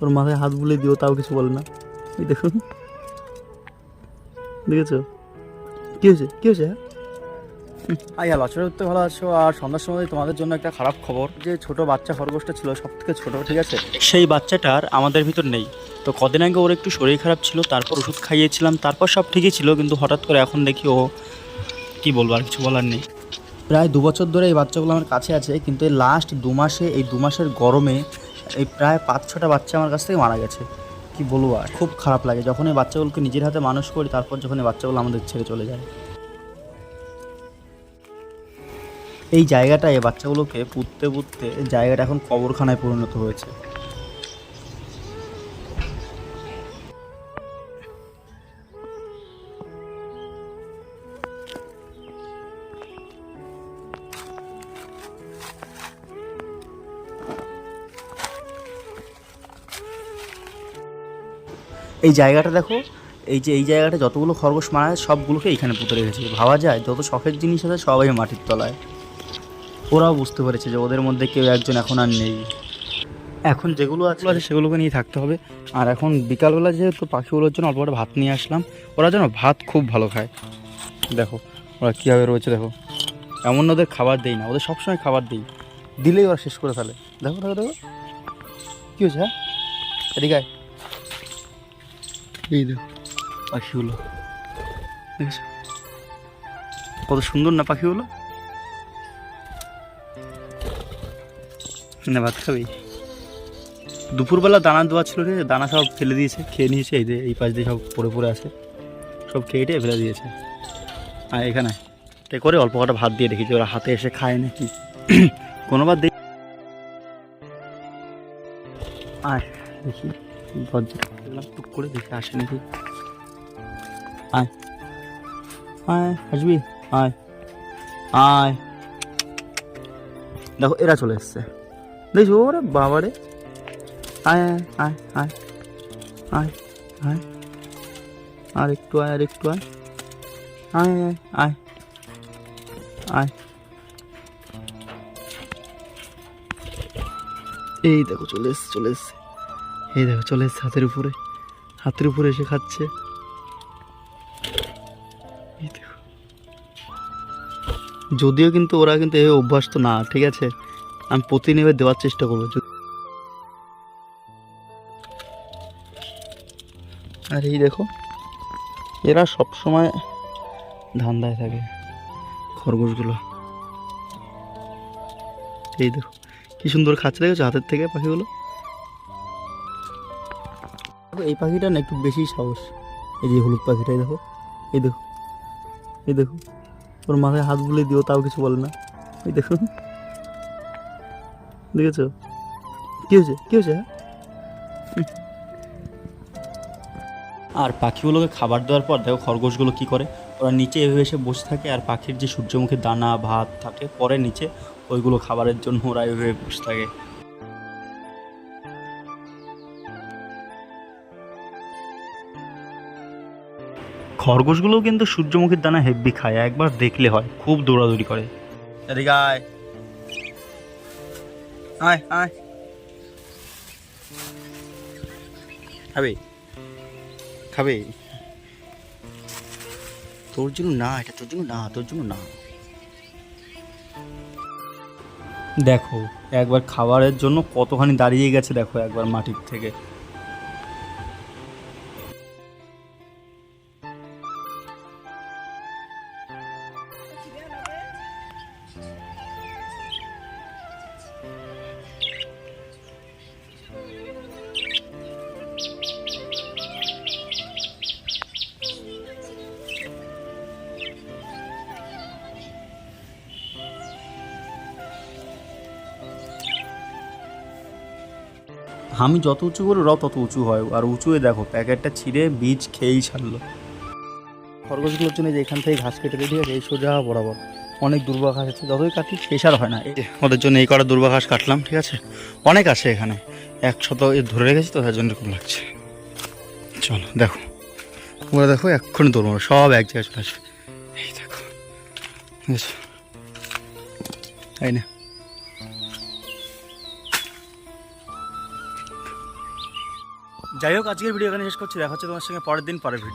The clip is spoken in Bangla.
ওর মাথায় হাত বুলে দিও, তাও কিছু বলে না। এই দেখুন দেখেছ? কি হয়েছে? কি হয়েছে? হ্যাঁ আই হ্যালো আশা করতে ভালো আছো। আর সন্ধ্যার সময় তোমাদের জন্য একটা খারাপ খবর, যে ছোট বাচ্চা খরগোশটা ছিল সব থেকে ছোট, ঠিক আছে? সেই বাচ্চাটার আমাদের ভিতর নেই। তো কদিন আগে ওর একটু শরীর খারাপ ছিল, তারপর ওষুধ খাইয়েছিলাম, তারপর সব ঠিকই ছিল, কিন্তু হঠাৎ করে এখন দেখি ও কি বলব, আর কিছু বলার নেই। প্রায় দু বছর ধরে এই বাচ্চাগুলো আমার কাছে আছে, কিন্তু এই লাস্ট দু মাসে, এই দু মাসের গরমে এই প্রায় পাঁচ, ছটা বাচ্চা আমার কাছ থেকে মারা গেছে। কি বলব আর? খুব খারাপ লাগে। যখন এই বাচ্চাগুলোকে নিজের হাতে মানুষ করি, তারপর যখন এই বাচ্চাগুলো আমাদের ছেড়ে চলে যায়। এই জায়গাটায় বাচ্চাগুলোকে পুঁততে পুঁততে জায়গাটা এখন কবরখানায় পরিণত হয়েছে। এই জায়গাটা দেখো, এই যে, এই জায়গাটা যতগুলো খরগোশ মারা যায়, সবগুলোকে এখানে পুঁতে রেখেছে। ভাবা যায়, যত শখের জিনিস আছে, সবাই মাটির তলায়। ওরাও বুঝতে পেরেছে যে ওদের মধ্যে কেউ একজন এখন আর নেই। এখন যেগুলো আছে আছে, সেগুলোকে নিয়ে থাকতে হবে। আর এখন বিকালবেলা যেহেতু পাখিগুলোর জন্য অল্প ভাত নিয়ে আসলাম, ওরা যেন ভাত খুব ভালো খায়। দেখো, ওরা কীভাবে রয়েছে, দেখো। এমন ওদের খাবার দেই না, ওদের সবসময় খাবার দিই। দিলেই ওরা শেষ করে ফেলে। দেখো দেখো দেখো। কী হয়েছে হ্যাঁ? এদিকে। এই দেখো। পাখিগুলো। দেখেছ কত সুন্দর না পাখিগুলো? না, ভাত খাবি? দুপুরবেলা দানা দেওয়া ছিল রে, দানা সব ফেলে দিয়েছে, খেয়ে নিয়েছে, এই যে এই পাশ দিয়ে সব পড়ে পড়ে আছে। সব খেয়ে টেয়ে ফেলে দিয়েছে। আর এখানে কে করে অল্প কটা ভাত দিয়ে রেখেছি, ওরা হাতে এসে খায় নাকি? কোনোবার দেখি। আয়, দেখি। দরজা খুললাম, টুক করে দেখে আসে নাকি আয়। আয়, আসবি? আয়। আয়। দেখো, এরা চলে এসছে। দেখছ ওরে বাবারে। আয় আয় আয়। আয় আয়। আর একটু আয়, আর একটু আয়। আয় আয় আয়। আয়। এই দেখো, চলে এসছে চলে এসছে। এই দেখো, চলে এসছে হাতের উপরে। হাতের উপরে এসে খাচ্ছে। যদিও কিন্তু ওরা কিন্তু এই অভ্যাস তো না, ঠিক আছে? আমি প্রতিনিয়ত দেওয়ার চেষ্টা করব। আর এই দেখো, এরা সব সময় ধান্দায় থাকে খরগোশগুলো। এই দেখো, কি সুন্দর খাচ্ছে, দেখেছ হাতের থেকে পাখিগুলো? এই পাখিটা না একটু বেশি সাহস। এই যে হলুদ পাখিটাই দেখো, এই দেখো এই দেখো। ওর মাথায় হাত বুলিয়ে দিও তাও কিছু বলে না। এই দেখো, দেখেছ? কি হয়েছে? কি হয়েছে হ্যাঁ? আর পাখিগুলোকে খাবার দেওয়ার পর দেখো খরগোশগুলো কি করে? ওরা নিচে এভাবে এসে বসে থাকে আর পাখির যে সূর্যমুখী দানা, ভাত থাকে, পরে নিচে ওইগুলো খাবারের জন্য ওরা এভাবে বসে থাকে। খরগোশগুলোও কিন্তু সূর্যমুখীর দানা হেভি খায় একবার দেখলে হয় খুব দৌড়াদৌড়ি করে। এদিকে আয়। আয় আয়। খাবে? খাবে? তোর জন্য না এটা তোর জন্য না তোর জন্য না। দেখো একবার খাবারের জন্য কতখানি দাঁড়িয়ে গেছে দেখো একবার মাটির থেকে। আমি যত উঁচু করে, ওরাও তত উঁচু হয়। আর উঁচুয়ে দেখো, প্যাকেটটা ছিঁড়ে বীজ খেয়েই ছাড়লো। খরগোশগুলোর জন্য যে এখান থেকে ঘাস কেটে দিয়ে এই সোজা বরাবর। অনেক দুর্বা ঘাস আছে। যতই কাটি আর হয় না। ওদের জন্য এই কটা দুর্বা ঘাস কাটলাম, ঠিক আছে? অনেক আছে এখানে। একশত ধরে রেখেছি তো, তার জন্য খুব লাগছে। চলো, দেখো। ওরা দেখো, এক্ষুনি দৌড়বো সব এক জায়গায় চলে আসবে। এই দেখো? এই না। যাই হোক, আজকের ভিডিও এখানে শেষ করছি। দেখা হচ্ছে তোমার সঙ্গে পরের দিন, পরের ভিডিও